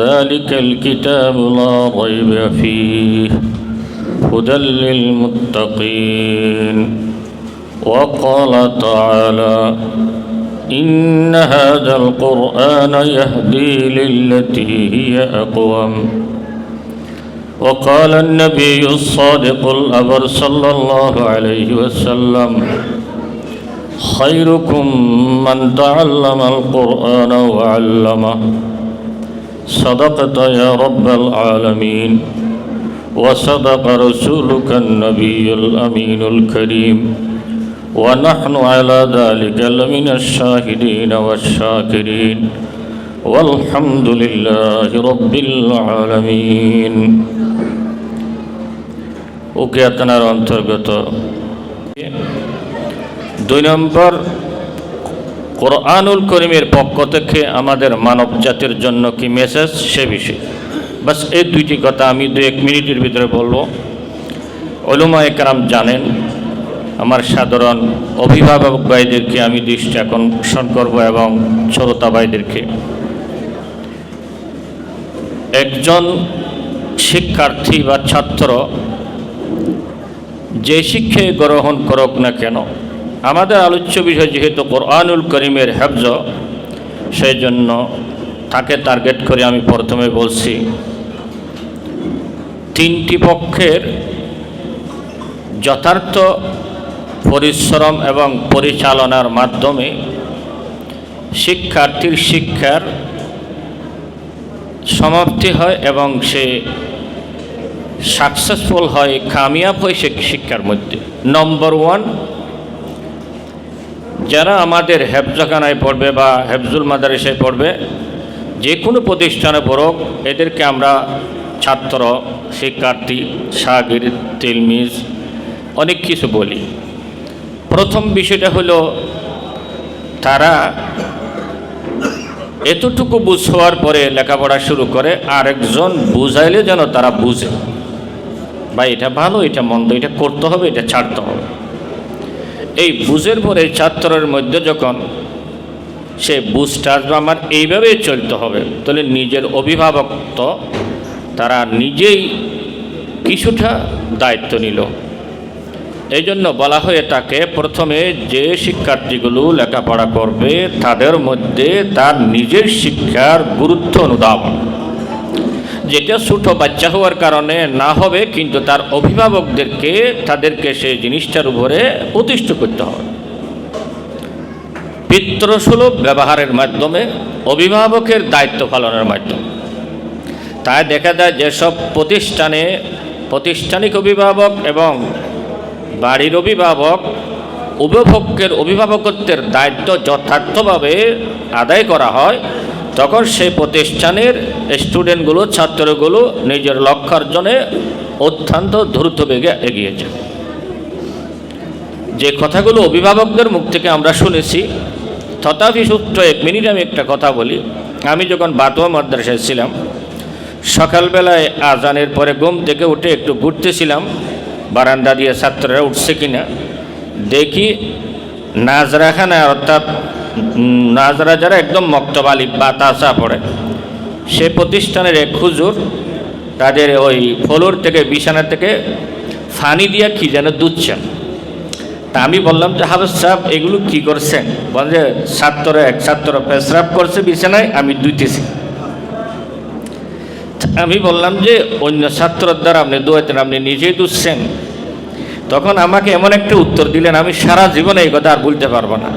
ذلك الكتاب لا ريب فيه هدى للمتقين. وقال تعالى إن هذا القرآن يهدي للتي هي أقوم. وقال النبي الصادق الأبر صلى الله عليه وسلم خيركم من تعلم القرآن وعلمه. صدقت يا رب العالمين وصدق رسولك النبي الأمين الكريم ونحن على ذلك لمن الشاهدين والشاكرين والحمد لله رب العالمين উকিয়াতনার অন্তর্গত দুই নম্বর কোরআনুল করিমের পক্ষ থেকে আমাদের মানব জাতির জন্য কি মেসেজ সে বিষয়ে। বাস, এই দুইটি কথা আমি দু এক মিনিটের ভিতরে বলব। অলুমা একরাম জানেন, আমার সাধারণ অভিভাবক ভাইদেরকে আমি দৃষ্টি আকর্ষণ করব এবং শ্রোতা ভাইদেরকে একজন শিক্ষার্থী বা ছাত্র যে শিক্ষায় গ্রহণ করুক না কেন আমাদের আলোচ্য বিষয় যেহেতু কোরআনুল করিমের হেফজ সেই জন্য তাকে টার্গেট করে আমি প্রথমে বলছি, তিনটি পক্ষের যথার্থ পরিশ্রম এবং পরিচালনার মাধ্যমে শিক্ষার্থীর শিক্ষার সমাপ্তি হয় এবং সে সাকসেসফুল হয়, কামিয়াব হয় সে শিক্ষার মধ্যে। নম্বর ওয়ান যারা আমাদের হেফজাখানায় পড়বে বা হেফজুল মাদারিসায় পড়বে, যে কোনো প্রতিষ্ঠানে পড়ুক, এদেরকে আমরা ছাত্র, শিক্ষার্থী, সাগির, তিলমিজ, অনেক কিছু বলি। প্রথম বিষয়টা হলো, তারা এতটুকু বুঝ হওয়ার পরে লেখাপড়া শুরু করে, আরেকজন বুঝাইলে যেন তারা বুঝে। বা এটা ভালো, এটা মন্দ, এটা করতে হবে, এটা ছাড়তে হবে। এই বুঝের পরে ছাত্রের মধ্যে যখন সে বুঝটা আসবে, আমার এইভাবেই চলতে হবে। তাহলে নিজের অভিভাবক তো তারা নিজেই কিছুটা দায়িত্ব নিল। এই জন্য বলা হয়ে এটাকে প্রথমে যে শিক্ষার্থীগুলো লেখাপড়া করবে, তাদের মধ্যে তার নিজের শিক্ষার গুরুত্ব অনুধাবন। যেটা ছোটো বাচ্চা হওয়ার কারণে না হবে, কিন্তু তার অভিভাবকদেরকে, তাদেরকে সেই জিনিসটার উপরে প্রতিষ্ঠিত করতে হবে। পিতৃসুলভ ব্যবহারের মাধ্যমে, অভিভাবকের দায়িত্ব পালনের মাধ্যমে। তাই দেখা যায় যেসব প্রতিষ্ঠানে প্রতিষ্ঠানিক অভিভাবক এবং বাড়ির অভিভাবক উভপক্ষের অভিভাবকত্বের দায়িত্ব যথার্থভাবে আদায় করা হয়। তখন সেই প্রতিষ্ঠানের স্টুডেন্টগুলো, ছাত্রগুলো নিজের লক্ষ্য অর্জনে অত্যন্ত দ্রুত বেগে এগিয়েছে। যে কথাগুলো অভিভাবকদের মুখ থেকে আমরা শুনেছি, তথাপি সূত্র এক মিনিট আমি একটা কথা বলি। আমি যখন বাতোয়া মাদ্রাসায় ছিলাম, সকালবেলায় আজানের পরে ঘুম থেকে উঠে একটু ঘুরতেছিলাম, বারান্দা দিয়ে ছাত্ররা উঠছে কিনা, দেখি নাজরাখানা অর্থাৎ নাজরা যারা একদম মক্তবালি বাতাসা পড়ে। সে প্রতিষ্ঠানের এক হুজুর, তাদের ওই ফলোর থেকে বিছানা থেকে ফানি দিয়া কি যেন দুধছেন। তা আমি বললাম যে, হাফেজ সাহেব, এগুলো কি করছেন? বলেন যে ছাত্র এক ছাত্র পেশরাপ করছে বিছানায়, আমি দুইতেছি আমি বললাম যে, অন্য ছাত্রর দ্বারা আপনি দোয়াতেন আপনি নিজেই দুধছেন তখন আমাকে এমন একটা উত্তর দিলেন, আমি সারা জীবনে এই কথা আর বলতে পারব না।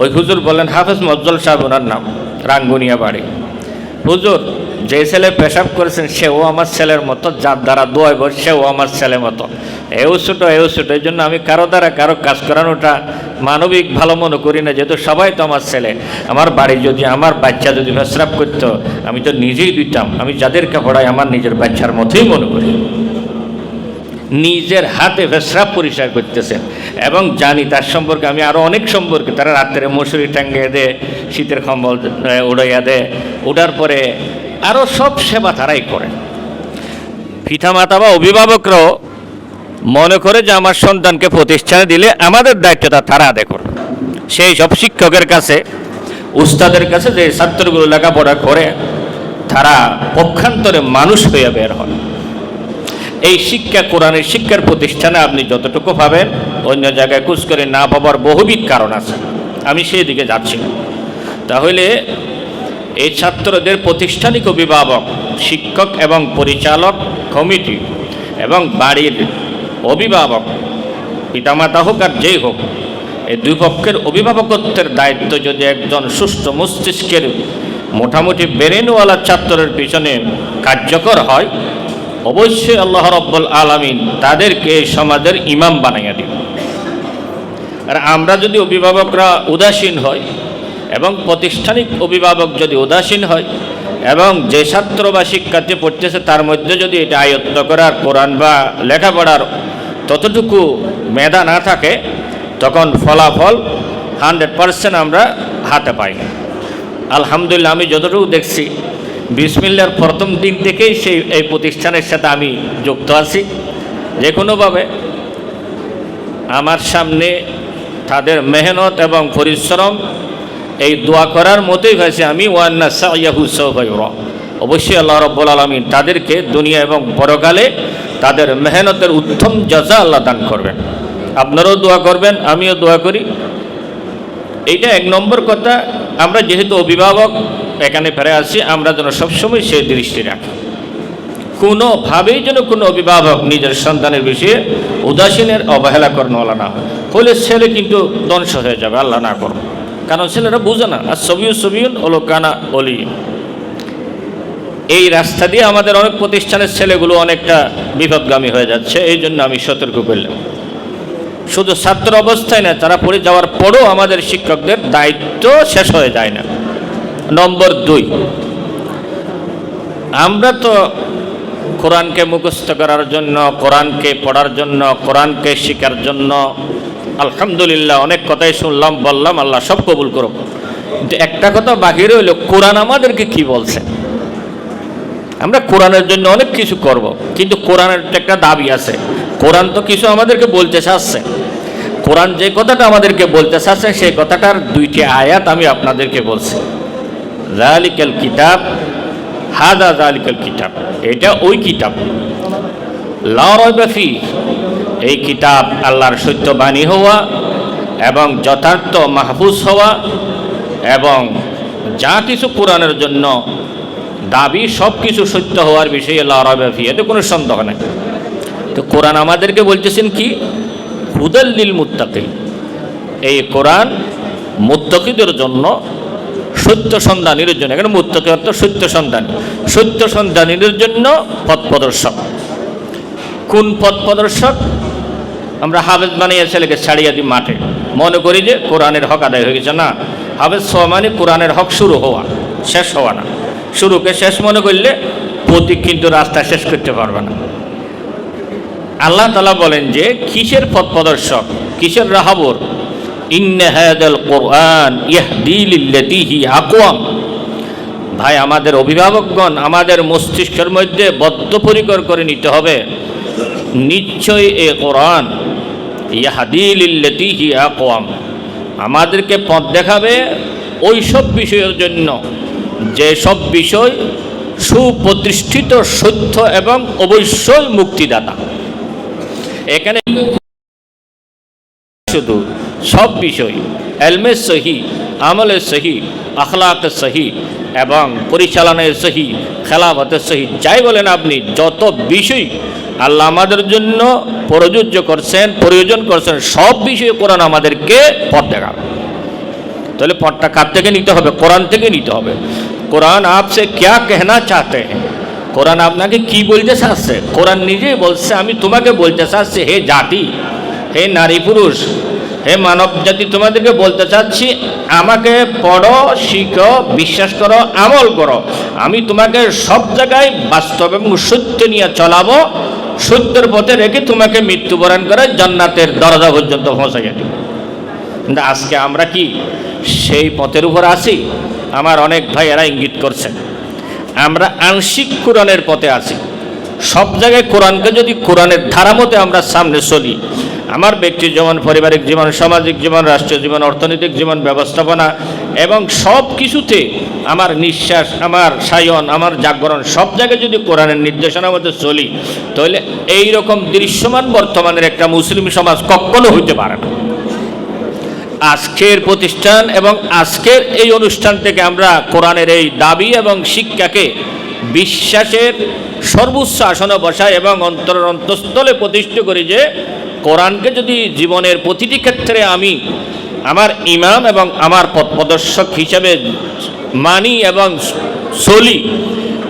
ওই হুজুর বললেন, হাফেজ মজ্জল সাহেব, ওনার নাম রাঙ্গুনিয়া বাড়ি হুজুর যে ছেলে পেশাব করেছেন, সেও আমার ছেলের মতো, যার দ্বারা দোয়াইব সেও আমার ছেলের মতো। এও ছোটো এও ছোটো, এই জন্য আমি কারও দ্বারা কারও কাজ করানোটা মানবিক ভালো মনে করি না, যেহেতু সবাই তো আমার ছেলে। আমার বাড়ি যদি আমার বাচ্চা যদি পেশরাপ করতো, আমি তো নিজেই দিতাম। আমি যাদেরকে পড়াই, আমার নিজের বাচ্চার মতোই মনে করি। নিজের হাতে পেশরাপ পরিষ্কার করতেছেন। এবং জানি তার সম্পর্কে আমি আরও অনেক সম্পর্কে, তারা রাত্রে মশুরি টাঙ্গিয়ে দেয় শীতের কম্বল উড়াইয়া দেয় ওঠার পরে আরও সব সেবা তারাই করে পিতামাতা বা অভিভাবকরাও মনে করে যে আমার সন্তানকে প্রতিষ্ঠানে দিলে আমাদের দায়িত্বটা তারা আদায় করবে। সেই সব শিক্ষকের কাছে, উস্তাদের কাছে যে ছাত্রগুলো লেখাপড়া করে, তারা পক্ষান্তরে মানুষ হয়ে বের হন। এই শিক্ষা কোরআনের শিক্ষার প্রতিষ্ঠানে আপনি যতটুকু পাবেন অন্য জায়গায় কুচ করে না পাবার বহুবিধ কারণ আছে। আমি সেই দিকে যাচ্ছি তাহলে এই ছাত্রদের প্রতিষ্ঠানিক অভিভাবক, শিক্ষক এবং পরিচালক কমিটি এবং বাড়ির অভিভাবক, পিতামাতা হোক আর যেই হোক, এই দুই পক্ষের অভিভাবকত্বের দায়িত্ব যদি একজন সুষ্ঠু মস্তিষ্কের মোটামুটি বেরেনওয়ালা ছাত্রের পিছনে কার্যকর হয় অবশ্যই আল্লাহ রব্বুল আলমিন তাদেরকে সমাজের ইমাম বানাইয়া দিব আর আমরা যদি অভিভাবকরা উদাসীন হয় এবং প্রতিষ্ঠানিক অভিভাবক যদি উদাসীন হয় এবং যে ছাত্র বা শিক্ষার্থী পড়তেছে তার মধ্যে যদি এটা আয়ত্ত করার, কোরআন বা লেখাপড়ার ততটুকু মেধা না থাকে, তখন ফলাফল হান্ড্রেড পারসেন্ট আমরা হাতে পাই না। আলহামদুলিল্লাহ, আমি যতটুকু দেখছি বিসমিল্লার প্রথম দিন থেকেই সেই, এই প্রতিষ্ঠানের সাথে আমি যুক্ত আছি। যে কোনোভাবে আমার সামনে তাদের মেহনত এবং পরিশ্রম, এই দোয়া করার মতোই হয়েছে আমি ওয়ান্না সাইয়াহু অবশ্যই আল্লাহ রব্বুল আলমিন তাদেরকে দুনিয়া এবং পরকালে তাদের মেহনতের উত্তম যজা আল্লাহ দান করবেন। আপনারাও দোয়া করবেন, আমিও দোয়া করি। এইটা এক নম্বর কথা। আমরা যেহেতু অভিভাবক এখানে ফেরে আসছি, আমরা যেন সবসময় সে দৃষ্টি রাখি। কোনোভাবেই যেন কোনো অভিভাবক নিজের সন্তানের বিষয়ে উদাসীনের অবহেলা করানোওয়ালা না হয় হলে ছেলে কিন্তু ধ্বংস হয়ে যাবে, আল্লাহ না করো কারণ ছেলেরা বুঝে না, আর সবিউ সবিউন ওলো কানা অলি। এই রাস্তা দিয়ে আমাদের অনেক প্রতিষ্ঠানের ছেলেগুলো অনেকটা বিপদগামী হয়ে যাচ্ছে, এই জন্য আমি সতর্ক করলাম। শুধু ছাত্র অবস্থায় না, তারা পড়ে যাওয়ার পরও আমাদের শিক্ষকদের দায়িত্ব শেষ হয়ে যায় না। নম্বর দুই। আমরা তো কোরআনকে মুখস্থ করার জন্য, কোরআনকে পড়ার জন্য, কোরআনকে শেখার জন্য আলহামদুলিল্লাহ অনেক কথাই শুনলাম, বললাম, আল্লাহ সব কবুল কিন্তু একটা কথা বাকি রইল, কোরআন আমাদেরকে কি বলছে? আমরা কোরআনের জন্য অনেক কিছু করব, কিন্তু কোরআনের একটা দাবি আছে। কোরআন তো কিছু আমাদেরকে বলতে চাচ্ছে। কোরআন যে কথাটা আমাদেরকে বলতে চাচ্ছে, সেই কথাটার দুইটি আয়াত আমি আপনাদেরকে বলছি। জালিকাল কিতাব, হাদা জালিকাল কিতাব। এটা ওই কিতাব। লরফি এই কিতাব আল্লাহর সত্যবাণী হওয়া এবং যথার্থ মাহফুজ হওয়া এবং যা কিছু কোরআনের জন্য দাবি সব কিছু সত্য হওয়ার বিষয়ে লরফি এতে কোনো সন্দেহ নেই। তো কোরআন আমাদেরকে বলতেছেন কি? হুদাল্লিল মুত্তাকি এই কোরআন মুত্তাকিদের জন্য সত্য সন্ধানীর জন্য। এখানে মুত্তাকি অর্থ সত্য সন্ধান। সত্য সন্ধানীদের জন্য পথ প্রদর্শক। কোন পথ প্রদর্শক? আমরা হাবেজ বানিয়ে ছেলেকে ছাড়িয়ে দিই মাঠে। মনে করি যে কোরআনের হক আদায় হয়ে গেছে। না, হাফেজ হওয়া মানে কোরআনের হক শুরু হওয়া, শেষ হওয়া না। শুরুকে শেষ মনে করলে প্রতীক কিন্তু রাস্তা শেষ করতে পারবে না। আল্লাহ তালা বলেন যে, কিসের পথ প্রদর্শক? কিসের রাহাবর? কোরআন ভাই, আমাদের অভিভাবকগণ আমাদের মস্তিষ্কের মধ্যে বদ্ধপরিকর করে নিতে হবে। নিশ্চয়ই এ কোরআন ইয়াহাদিলিল্লাতিহি আকওয়াম আমাদেরকে পথ দেখাবে ওই সব বিষয়ের জন্য যে সব বিষয় সুপ্রতিষ্ঠিত সত্য এবং অবশ্যই মুক্তিদাতা। এখানে শুধু সব বিষয় এলমের সহি আমলের সহি, আখলাক সহি এবং পরিচালনের সহি খেলাফতের সহি, যাই বলেন আপনি, যত বিষয় আল্লাহ আমাদের জন্য প্রযোজ্য করছেন, প্রয়োজন করছেন, সব বিষয়ে কোরআন আমাদেরকে পথ দেখাবে তাহলে পথটা কার থেকে নিতে হবে? কোরআন থেকে নিতে হবে। কোরআন আপসে ক্যা কেহনা চাতে হ্যাঁ? কোরআন আপনাকে কি বলতে চাচ্ছে? কোরআন নিজেই বলছে, আমি তোমাকে বলতে চাচ্ছি, হে জাতি, হে নারী পুরুষ হে মানব জাতি তোমাদেরকে বলতে চাচ্ছি, আমাকে পড়ো, শিখো, বিশ্বাস করো, আমল করো। আমি তোমাকে সব জায়গায় বাস্তব এবং সত্য নিয়ে চলাবো। সত্যের পথে রেখে তোমাকে মৃত্যুবরণ করে জান্নাতের দরজা পর্যন্ত পৌঁছাইয়া দিব। কিন্তু আজকে আমরা কি সেই পথের উপর আছি? আমার অনেক ভাইয়েরা ইঙ্গিত করছেন। আমরা আংশিক কোরআনের পথে আছি। সব জায়গায় কোরআনকে যদি কোরআনের ধারা মতে আমরা সামনে চলি, আমার ব্যক্তি জীবন, পারিবারিক জীবন, সামাজিক জীবন, রাষ্ট্রীয় জীবন, অর্থনৈতিক জীবন, ব্যবস্থাপনা এবং সব কিছুতে আমার নিঃশ্বাস, আমার সায়ন, আমার জাগরণ সব জায়গায় যদি কোরআনের নির্দেশনা মতো চলি, তাহলে এই রকম দৃশ্যমান বর্তমানের একটা মুসলিম সমাজ কখনো হইতে পারে না। আজকের প্রতিষ্ঠান এবং আজকের এই অনুষ্ঠান থেকে আমরা কোরআনের এই দাবি এবং শিক্ষাকে বিশ্বাসের সর্বোচ্চ আসনে বসাই এবং অন্তর অন্তঃস্থলে প্রতিষ্ঠিত করি যে কোরআনকে যদি জীবনের প্রতিটি ক্ষেত্রে আমি আমার ইমাম এবং আমার পথ প্রদর্শক হিসাবে মানি এবং চলি,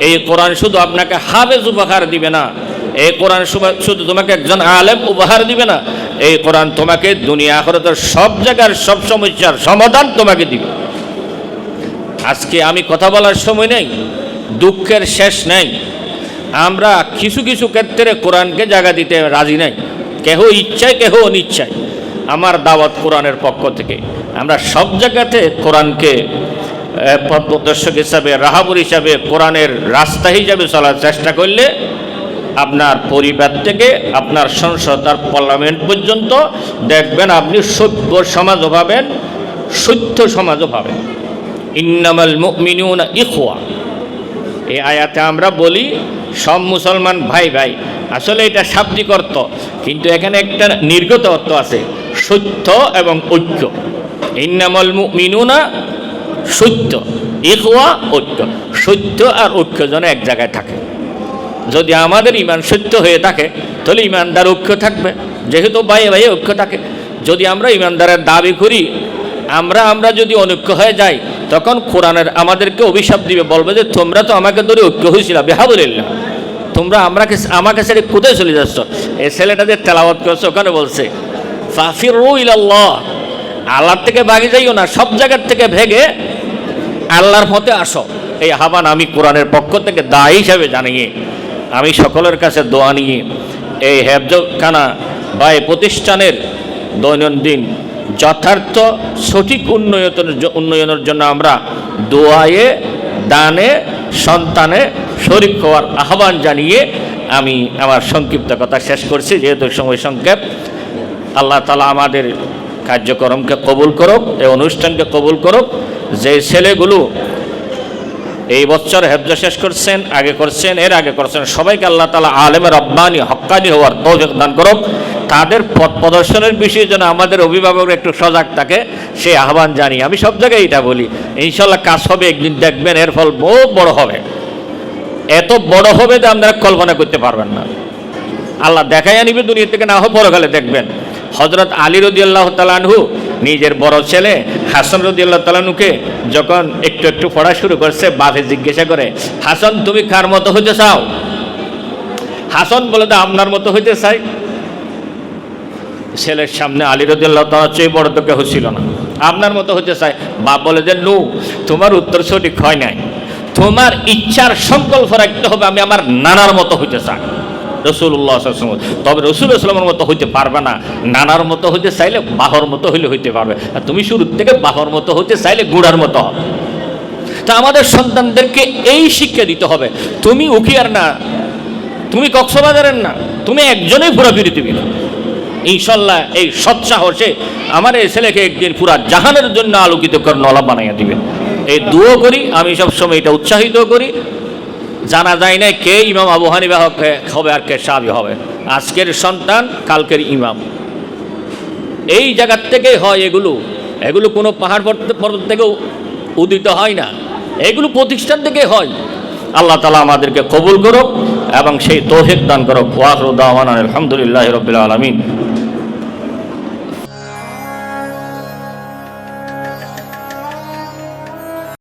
এই কোরআন শুধু আপনাকে হাবেজ উপহার দিবে না, এই কোরআন শুধু- শুধু তোমাকে একজন আলেম উপহার দিবে না, এই কোরআন তোমাকে দুনিয়া আখরাতের সব জায়গার সব সমস্যার সমাধান তোমাকে দিবে। আজকে আমি কথা বলার সময় নেই দুঃখের শেষ নেই। আমরা কিছু কিছু ক্ষেত্রে কোরআনকে জায়গা দিতে রাজি নাই। কেহ ইচ্ছায়, কেহ অনিচ্ছায়। আমার দাওয়াত কোরআনের পক্ষ থেকে। আমরা সব জায়গাতে কোরআনকে পথ প্রদর্শক হিসাবে, রাহাবুর হিসাবে কোরআনের রাস্তা হিসাবে চলার চেষ্টা করলে আপনার পরিবার থেকে, আপনার সংসদ আর পার্লামেন্ট পর্যন্ত দেখবেন আপনি সভ্য সমাজও পাবেন সত্য সমাজও পাবেন। ইন্নামাল মুমিনুনা ইখওয়া। এই আয়াতে আমরা বলি, সব মুসলমান ভাই ভাই। আসলে এটা শাব্দিক অর্থ, কিন্তু এখানে একটা নির্গত অর্থ আছে, সত্য এবং ঐক্য। ইন্নামাল মিনুনা সত্য ইকুয়া ঐক্য। সত্য আর ঐক্য যেন এক জায়গায় থাকে। যদি আমাদের ইমান সত্য হয়ে থাকে, তাহলে ইমানদার ঐক্য থাকবে। যেহেতু বাইয়ে বাইয়ে ঐক্য থাকে। যদি আমরা ইমানদারের দাবি করি আমরা আমরা যদি অনৈক্য হয়ে যাই, তখন কোরআনের আমাদেরকে অভিশাপ দিবে, বলবে যে তোমরা তো আমাকে ধরে ঐক্য হয়েছিল, বেহাবুলিল্লাহ। তোমরা আমরাকে আমাকে ছেড়ে কোথায় চলে যাচ্ছ? এই ছেলেটা যে তেলাওয়াত করছে, ওখানে বলছে আল্লাহর থেকে ভাগে যাইও না, সব জায়গার থেকে ভেগে আল্লাহর মতে আসো। এই আহ্বান আমি কোরআনের পক্ষ থেকে দায়ী হিসাবে জানিয়ে, আমি সকলের কাছে দোয়া নিয়ে, এই হেফজখানা বা এই প্রতিষ্ঠানের দৈনন্দিন যথার্থ সঠিক উন্নয়নের উন্নয়নের জন্য আমরা দোয়ায়ে, দানে, সন্তানে শরিক হওয়ার আহ্বান জানিয়ে আমি আমার সংক্ষিপ্ত কথা শেষ করছি। যেহেতু সময় সংক্ষেপ, আল্লাহ তালা আমাদের কার্যক্রমকে কবুল করুক, এই অনুষ্ঠানকে কবুল করুক। যে ছেলেগুলো এই বছর হেফজ শেষ করছেন, আগে করছেন, এর আগে করছেন, সবাইকে আল্লাহ তালা আলেমের রব্বানি, হক্কানি হওয়ার তৌফিক দান করুক। তাদের পথ প্রদর্শনের বিষয়ে যেন আমাদের অভিভাবক একটু সজাগ থাকে সেই আহ্বান জানি আমি সব জায়গায় এটা বলি ইনশাল্লাহ কাজ হবে, একদিন দেখবেন এর ফল বহু বড় হবে। এত বড় হবে যে আপনারা কল্পনা করতে পারবেন না। আল্লাহ দেখাই আনিবে দুনিয়া থেকে না হোক পরকালে দেখবেন। হজরত আলী আল্লাহ তালানহু নিজের বড় ছেলে হাসান আল্লাহ তালানুকে যখন একটু একটু পড়া শুরু করছে, বাপে জিজ্ঞাসা করে, হাসান, তুমি কার মতো হইতে চাও? হাসান বলে, তো আপনার মতো হইতে চাই। ছেলের সামনে আলী রদি আল্লাহ তালা চেয়ে বড় তো কেউ ছিল না। আপনার মতো হইতে চাই বাপ বলে যে, নু, তোমার উত্তর সঠিক হয় নাই। তোমার ইচ্ছার সংকল্প রাখতে হবে, আমি আমার নানার মতো হইতে চাই। রসুল্লাহ তবে রসুল ইসলামের মতো হইতে পারবে না। নানার মতো হইতে চাইলে বাহর মতো হইলে হইতে পারবে। আর তুমি শুরুর থেকে বাহর মতো হইতে চাইলে গুড়ার মতো হবে। তা আমাদের সন্তানদেরকে এই শিক্ষা দিতে হবে, তুমি উকিয়ার না, তুমি কক্সবাজারের না, তুমি একজনেই পুরো পৃথিবীর ইনশাল্লাহ এই সৎসাহসে আমার এই ছেলেকে একদিন পুরা জাহানের জন্য আলোকিত করে নলা বানাইয়া দিবে। এই দুও করি, আমি সবসময় এটা উৎসাহিত করি। জানা যায় না কে ইমাম আবু হানিফা হবে- আর কে সাবি হবে। আজকের সন্তান, কালকের ইমাম। এই জায়গার থেকেই হয় এগুলো। এগুলো কোনো পাহাড় পর্বত- থেকেও উদিত হয় না। এগুলো প্রতিষ্ঠান থেকে হয়। আল্লাহ তালা আমাদেরকে কবুল করুক এবং সেই তৌহিক দান করুক। ওয়াহরুদ্দাওয়ান আলহামদুলিল্লাহ রবিল আলমিন।